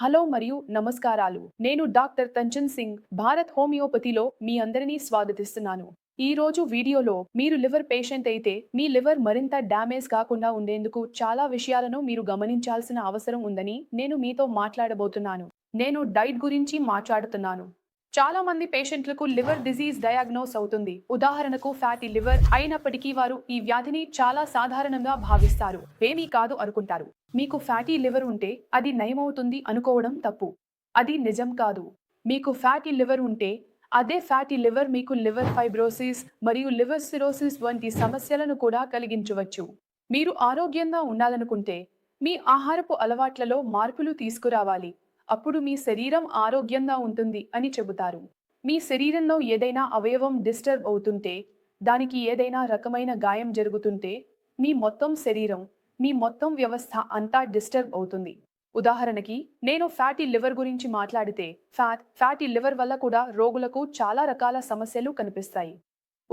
Hello మరియు నమస్కారాలు. నేను డాక్టర్ తంచన్ సింగ్ భారత్ హోమియోపతిలో మీ అందరినీ స్వాగతిస్తున్నాను. ఈ రోజు వీడియోలో మీరు లివర్ పేషెంట్ అయితే మీ లివర్ మరింత డ్యామేజ్ కాకుండా ఉండేందుకు చాలా విషయాలను మీరు గమనించాల్సిన అవసరం ఉందని నేను మీతో మాట్లాడబోతున్నాను. నేను డైట్ గురించి మాట్లాడుతున్నాను. చాలా మంది పేషెంట్లకు లివర్ డిజీజ్ డయాగ్నోస్ అవుతుంది. ఉదాహరణకు ఫ్యాటీ లివర్ అయినప్పటికీ వారు ఈ వ్యాధిని చాలా సాధారణంగా భావిస్తారు. ఏమీ కాదు అనుకుంటారు. మీకు ఫ్యాటీ లివర్ ఉంటే అది నయమవుతుంది అనుకోవడం తప్పు. అది నిజం కాదు. మీకు ఫ్యాటీ లివర్ ఉంటే అదే ఫ్యాటీ లివర్ మీకు లివర్ ఫైబ్రోసిస్ మరియు లివర్ సిరోసిస్ వంటి సమస్యలను కూడా కలిగించవచ్చు. మీరు ఆరోగ్యంగా ఉండాలనుకుంటే మీ ఆహారపు అలవాట్లలో మార్పులు తీసుకురావాలి. అప్పుడు మీ శరీరం ఆరోగ్యంగా ఉంటుంది అని చెబుతారు. మీ శరీరంలో ఏదైనా అవయవం డిస్టర్బ్ అవుతుంటే దానికి ఏదైనా రకమైన గాయం జరుగుతుంటే మీ మొత్తం శరీరం మీ మొత్తం వ్యవస్థ అంతా డిస్టర్బ్ అవుతుంది. ఉదాహరణకి నేను ఫ్యాటీ లివర్ గురించి మాట్లాడితే ఫ్యాట్ ఫ్యాటీ లివర్ వల్ల కూడా రోగులకు చాలా రకాల సమస్యలు కనిపిస్తాయి.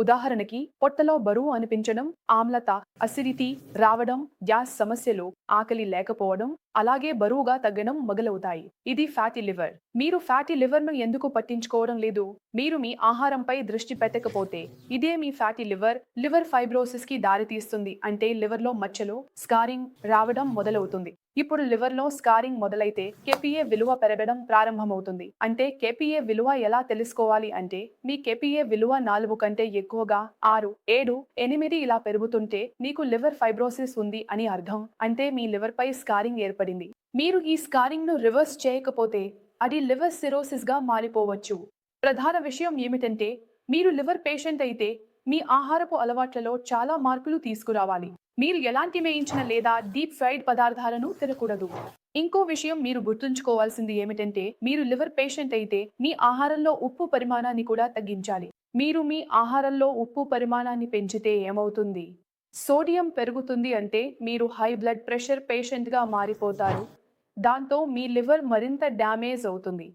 ఉదాహరణకి పొట్టలో బరువు అనిపించడం ఆమ్లత అసిడిటీ రావడం గ్యాస్ సమస్యలు ఆకలి లేకపోవడం అలాగే బరువుగా తగ్గడం మొదలవుతాయి. ఇది ఫ్యాటీ లివర్. మీరు ఫ్యాటీ లివర్ను ఎందుకు పట్టించుకోవడం లేదు? మీరు మీ ఆహారంపై దృష్టి పెట్టకపోతే ఇదే మీ ఫ్యాటీ లివర్ లివర్ ఫైబ్రోసిస్కి దారితీస్తుంది. అంటే లివర్లో మచ్చలు స్కారింగ్ రావడం మొదలవుతుంది. ఇప్పుడు లివర్లో స్కారింగ్ మొదలైతే కేపీఏ విలువ పెరగడం ప్రారంభమవుతుంది. అంటే కేపీఏ విలువ ఎలా తెలుసుకోవాలి అంటే మీ కేపీఏ విలువ నాలుగు కంటే ఎక్కువగా ఆరు ఏడు ఎనిమిది ఇలా పెరుగుతుంటే మీకు లివర్ ఫైబ్రోసిస్ ఉంది అని అర్థం. అంటే మీ లివర్ పై స్కారింగ్ ఏర్పడింది. మీరు ఈ స్కారింగ్ను రివర్స్ చేయకపోతే అది లివర్ సిరోసిస్గా మారిపోవచ్చు. ప్రధాన విషయం ఏమిటంటే మీరు లివర్ పేషెంట్ అయితే మీ ఆహారపు అలవాట్లలో చాలా మార్పులు తీసుకురావాలి. మీరు ఎలాంటి వేయించిన లేదా డీప్ ఫ్రైడ్ పదార్థాలను తినకూడదు. ఇంకో విషయం మీరు గుర్తుంచుకోవాల్సింది ఏమిటంటే మీరు లివర్ పేషెంట్ అయితే మీ ఆహారంలో ఉప్పు పరిమాణాన్ని కూడా తగ్గించాలి. మీరు మీ ఆహారంలో ఉప్పు పరిమాణాన్ని పెంచితే ఏమవుతుంది? సోడియం పెరుగుతుంది అంటే మీరు హై బ్లడ్ ప్రెషర్ పేషెంట్గా మారిపోతారు. దాంతో మీ లివర్ మరింత డ్యామేజ్ అవుతుంది.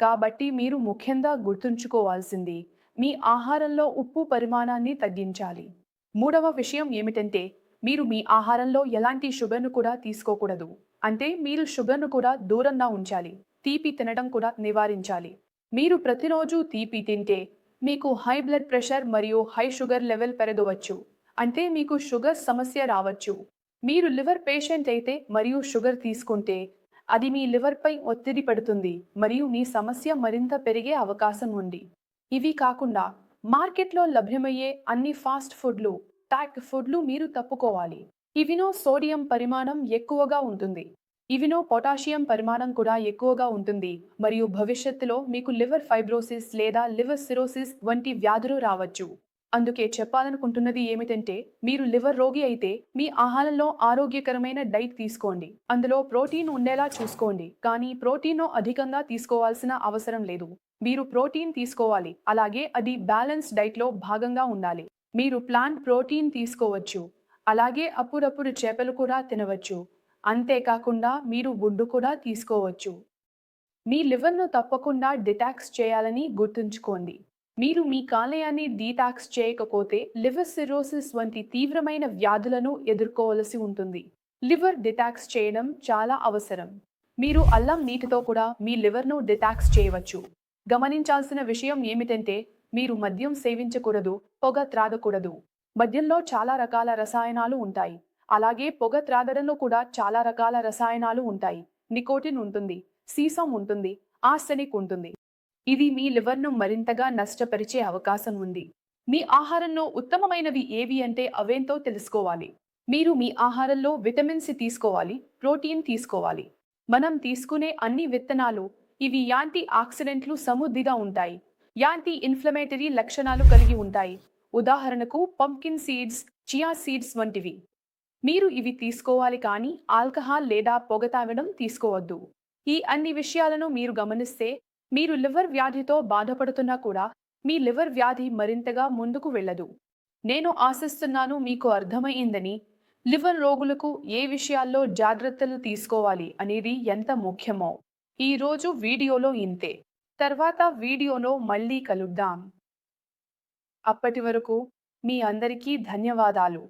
కాబట్టి మీరు ముఖ్యంగా గుర్తుంచుకోవాల్సింది మీ ఆహారంలో ఉప్పు పరిమాణాన్ని తగ్గించాలి. మూడవ విషయం ఏమిటంటే మీరు మీ ఆహారంలో ఎలాంటి షుగర్ను కూడా తీసుకోకూడదు. అంటే మీరు షుగర్ను కూడా దూరంగా ఉంచాలి. తీపి తినడం కూడా నివారించాలి. మీరు ప్రతిరోజు తీపి తింటే మీకు హై బ్లడ్ ప్రెషర్ మరియు హై షుగర్ లెవెల్ పెరగవచ్చు. అంటే మీకు షుగర్ సమస్య రావచ్చు. మీరు లివర్ పేషెంట్ అయితే మరియు షుగర్ తీసుకుంటే అది మీ లివర్పై ఒత్తిడి పెడుతుంది మరియు మీ సమస్య మరింత పెరిగే అవకాశం ఉంది. ఇవి కాకుండా మార్కెట్లో లభ్యమయ్యే అన్ని ఫాస్ట్ ఫుడ్లు ప్యాక్ ఫుడ్లు మీరు తప్పుకోవాలి. ఇవినో సోడియం పరిమాణం ఎక్కువగా ఉంటుంది. ఇవినో పొటాషియం పరిమాణం కూడా ఎక్కువగా ఉంటుంది. మరియు భవిష్యత్తులో మీకు లివర్ ఫైబ్రోసిస్ లేదా లివర్ సిరోసిస్ వంటి వ్యాధులు రావచ్చు. అందుకే చెప్పాలనుకుంటున్నది ఏమిటంటే మీరు లివర్ రోగి అయితే మీ ఆహారంలో ఆరోగ్యకరమైన డైట్ తీసుకోండి. అందులో ప్రోటీన్ ఉండేలా చూసుకోండి. కానీ ప్రోటీన్ను అధికంగా తీసుకోవాల్సిన అవసరం లేదు. మీరు ప్రోటీన్ తీసుకోవాలి. అలాగే అది బ్యాలెన్స్ డైట్లో భాగంగా ఉండాలి. మీరు ప్లాంట్ ప్రోటీన్ తీసుకోవచ్చు. అలాగే అప్పుడప్పుడు చేపలు కూడా తినవచ్చు. అంతేకాకుండా మీరు గుడ్డు కూడా తీసుకోవచ్చు. మీ లివర్ను తప్పకుండా డిటాక్స్ చేయాలని గుర్తుంచుకోండి. మీరు మీ కాలేయాన్ని డీటాక్స్ చేయకపోతే లివర్ సిరోసిస్ వంటి తీవ్రమైన వ్యాధులను ఎదుర్కోవలసి ఉంటుంది. లివర్ డిటాక్స్ చేయడం చాలా అవసరం. మీరు అల్లం నీటితో కూడా మీ లివర్ను డిటాక్స్ చేయవచ్చు. గమనించాల్సిన విషయం ఏమిటంటే మీరు మద్యం సేవించకూడదు పొగ త్రాగకూడదు. మద్యంలో చాలా రకాల రసాయనాలు ఉంటాయి. అలాగే పొగ త్రాగడంలో కూడా చాలా రకాల రసాయనాలు ఉంటాయి. నికోటిన్ ఉంటుంది సీసం ఉంటుంది ఆర్సెనిక్ ఉంటుంది. ఇది మీ లివర్ను మరింతగా నష్టపరిచే అవకాశం ఉంది. మీ ఆహారంలో ఉత్తమమైనవి ఏవి అంటే అవేంతో తెలుసుకోవాలి. మీరు మీ ఆహారంలో విటమిన్ సి తీసుకోవాలి ప్రోటీన్ తీసుకోవాలి. మనం తీసుకునే అన్ని విత్తనాలు ఇవి యాంటీ ఆక్సిడెంట్లు సమృద్ధిగా ఉంటాయి. యాంటీ ఇన్ఫ్లమేటరీ లక్షణాలు కలిగి ఉంటాయి. ఉదాహరణకు పంకిన్ సీడ్స్ చియా సీడ్స్ వంటివి. మీరు ఇవి తీసుకోవాలి కానీ ఆల్కహాల్ లేదా పొగ తాగడం తీసుకోవద్దు. ఈ అన్ని విషయాలను మీరు గమనిస్తే మీరు లివర్ వ్యాధితో బాధపడుతున్నా కూడా మీ లివర్ వ్యాధి మరింతగా ముందుకు వెళ్ళదు. నేను ఆశిస్తున్నాను మీకు అర్థమైందని. లివర్ రోగులకు ఏ విషయాల్లో జాగ్రత్తలు తీసుకోవాలి అనేది ఎంత ముఖ్యమో. ఈరోజు వీడియోలో ఇంతే. తర్వాత వీడియోలో మళ్ళీ కలుద్దాం. అప్పటి వరకు మీ అందరికీ ధన్యవాదాలు.